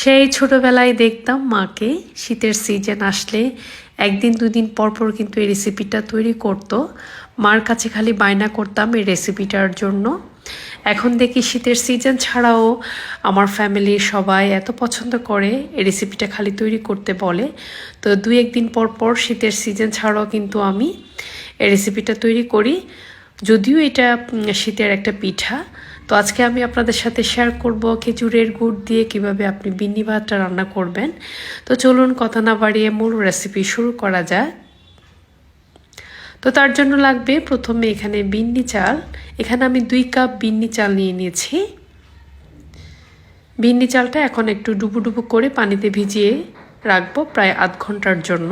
সেই ছোটবেলায় দেখতাম মাকে শীতের সিজন আসলে একদিন দুদিন পর পর কিন্তু এই রেসিপিটা তৈরি করতো। মার কাছে খালি বায়না করতাম এই রেসিপিটার জন্য। এখন দেখি শীতের সিজন ছাড়াও আমার ফ্যামিলির সবাই এত পছন্দ করে এই রেসিপিটা খালি তৈরি করতে বলে। তো দুই একদিন পর পর শীতের সিজন ছাড়াও কিন্তু আমি এই রেসিপিটা তৈরি করি। যদিও এটা শীতের একটা পিঠা তো আজকে আমি আপনাদের সাথে শেয়ার করব খেজুরের গুড় দিয়ে কীভাবে আপনি বিন্নি ভাতটা রান্না করবেন। তো চলুন কথা না বাড়িয়ে মূল রেসিপি শুরু করা যায় তো তার জন্য লাগবে প্রথমে এখানে বিন্নি চাল। এখানে আমি দুই কাপ বিন্নি চাল নিয়ে নিয়েছি। বিন্নি চালটা এখন একটু ডুবু ডুবু করে পানিতে ভিজিয়ে রাখব প্রায় আধ ঘণ্টার জন্য।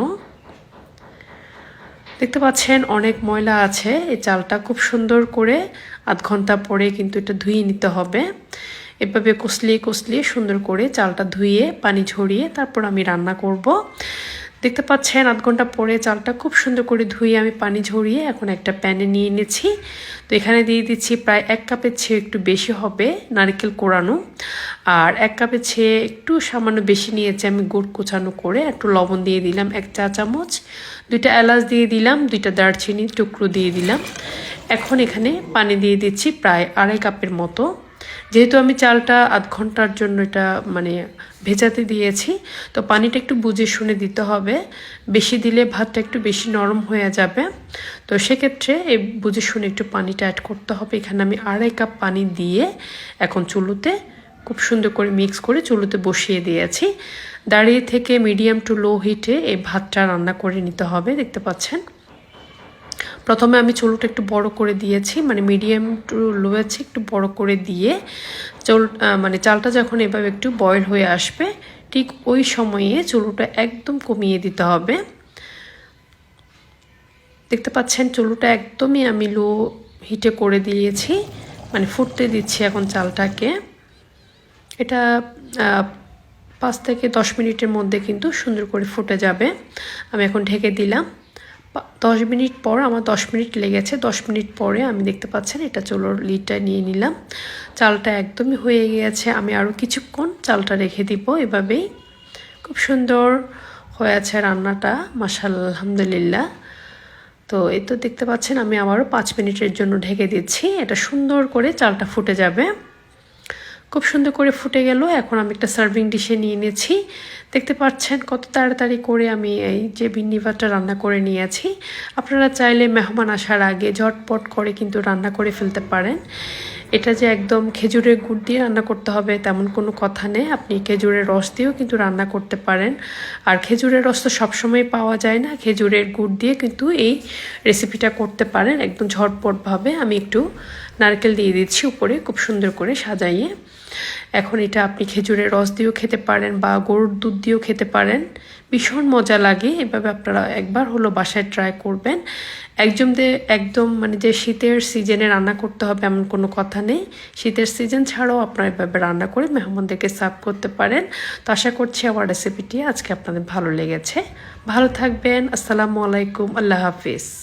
দেখতে পাচ্ছেন অনেক ময়লা আছে। এই চালটা খুব সুন্দর করে আধ ঘণ্টা পরে কিন্তু এটা ধুয়ে নিতে হবে। এভাবে কষলিয়ে কষলিয়ে সুন্দর করে চালটা ধুয়ে, পানি ঝরিয়ে তারপর আমি রান্না করব। দেখতে পাচ্ছেন, আধ ঘণ্টা পরে চালটা খুব সুন্দর করে ধুয়ে আমি পানি ঝরিয়ে এখন একটা প্যানে নিয়ে নিয়েছি তো এখানে দিয়ে দিচ্ছি প্রায় এক কাপের চেয়ে একটু বেশি হবে নারকেল কোরানো। আর এক কাপের চেয়ে একটু সামান্য বেশি নিয়েছি আমি গুড় কুচানো করে। একটু লবণ দিয়ে দিলাম এক চা চামচ, দুইটা এলাচ দিয়ে দিলাম, দুইটা দারচিনি টুকরো দিয়ে দিলাম। এখন এখানে পানি দিয়ে দিচ্ছি প্রায় আড়াই কাপের মতো। যেহেতু আমি চালটা আধ ঘণ্টার জন্য এটা মানে ভেজাতে দিয়েছি, তো পানিটা একটু বুঝে শুনে দিতে হবে। বেশি দিলে ভাতটা একটু বেশি নরম হয়ে যাবে। তো সেক্ষেত্রে এই বুঝে শুনে একটু পানিটা অ্যাড করতে হবে। এখানে আমি আড়াই কাপ পানি দিয়ে এখন চুলোতে খুব সুন্দর করে মিক্স করে চুলোতে বসিয়ে দিয়েছি। দাঁড়িয়ে থেকে মিডিয়াম টু লো হিটে এই ভাতটা রান্না করে নিতে হবে, দেখতে পাচ্ছেন? প্রথমে আমি চুলোটা একটু বড় করে দিয়েছি মানে মিডিয়াম টু লো আছে, একটু বড় করে দিয়ে চুল মানে চালটা যখন এভাবে একটু বয়েল হয়ে আসবে, ঠিক ওই সময়ে চুলোটা একদম কমিয়ে দিতে হবে। দেখতে পাচ্ছেন চুলোটা একদমই আমি লো হিটে করে দিয়েছি মানে ফুটতে দিচ্ছি এখন চালটাকে। এটা পাঁচ থেকে দশ মিনিটের মধ্যে কিন্তু সুন্দর করে ফুটে যাবে। আমি এখন ঢেকে দিলাম। দশ মিনিট পর, আমার দশ মিনিট লেগেছে, দশ মিনিট পরে আমি দেখতে পাচ্ছেন, এটা চলোর লিডটা নিয়ে নিলাম। চালটা একদমই হয়ে গিয়েছে, আমি আরও কিছুক্ষণ চালটা রেখে দিব এভাবেই। খুব সুন্দর হয়ে আছে রান্নাটা মাসাল আলহামদুলিল্লাহ। তো এই তো দেখতে পাচ্ছেন, আমি আবারও পাঁচ মিনিটের জন্য ঢেকে দিচ্ছি, এটা সুন্দর করে চালটা ফুটে যাবে। খুব সুন্দর করে ফুটে গেল। এখন আমি একটা সার্ভিং ডিশে নিয়ে নিয়েছি। দেখতে পাচ্ছেন কত তাড়াতাড়ি করে আমি এই যে ভিন্ডি ভাতটা রান্না করে নিয়েছি। আপনারা চাইলে মেহমান আসার আগে ঝটপট করে কিন্তু রান্না করে ফেলতে পারেন। এটা যে একদম খেজুরের গুড় দিয়ে রান্না করতে হবে, তেমন কোনো কথা নেই। আপনি খেজুরের রস দিয়েও কিন্তু রান্না করতে পারেন। আর খেজুরের রস তো সবসময় পাওয়া যায় না। খেজুরের গুড় দিয়ে কিন্তু এই রেসিপিটা করতে পারেন একদম ঝটপটভাবে। আমি একটু নারকেল দিয়ে দিচ্ছি উপরে খুব সুন্দর করে সাজাইয়ে। এখন এটা আপনি খেজুরের রস দিয়েও খেতে পারেন বা গরুর দুধ দিয়েও খেতে পারেন। ভীষণ মজা লাগে। এভাবে আপনারা একবার হলো বাসায় ট্রাই করবেন। যে একদম মানে যে শীতের সিজনে রান্না করতে হবে এমন কোনো কথা নেই শীতের সিজন ছাড়াও আপনারা এভাবে রান্না করে মেহমানদেরকে সার্ভ করতে পারেন। তো আশা করছি আমার রেসিপিটি আজকে আপনাদের ভালো লেগেছে। ভালো থাকবেন। আসসালামু আলাইকুম। আল্লাহ হাফিজ।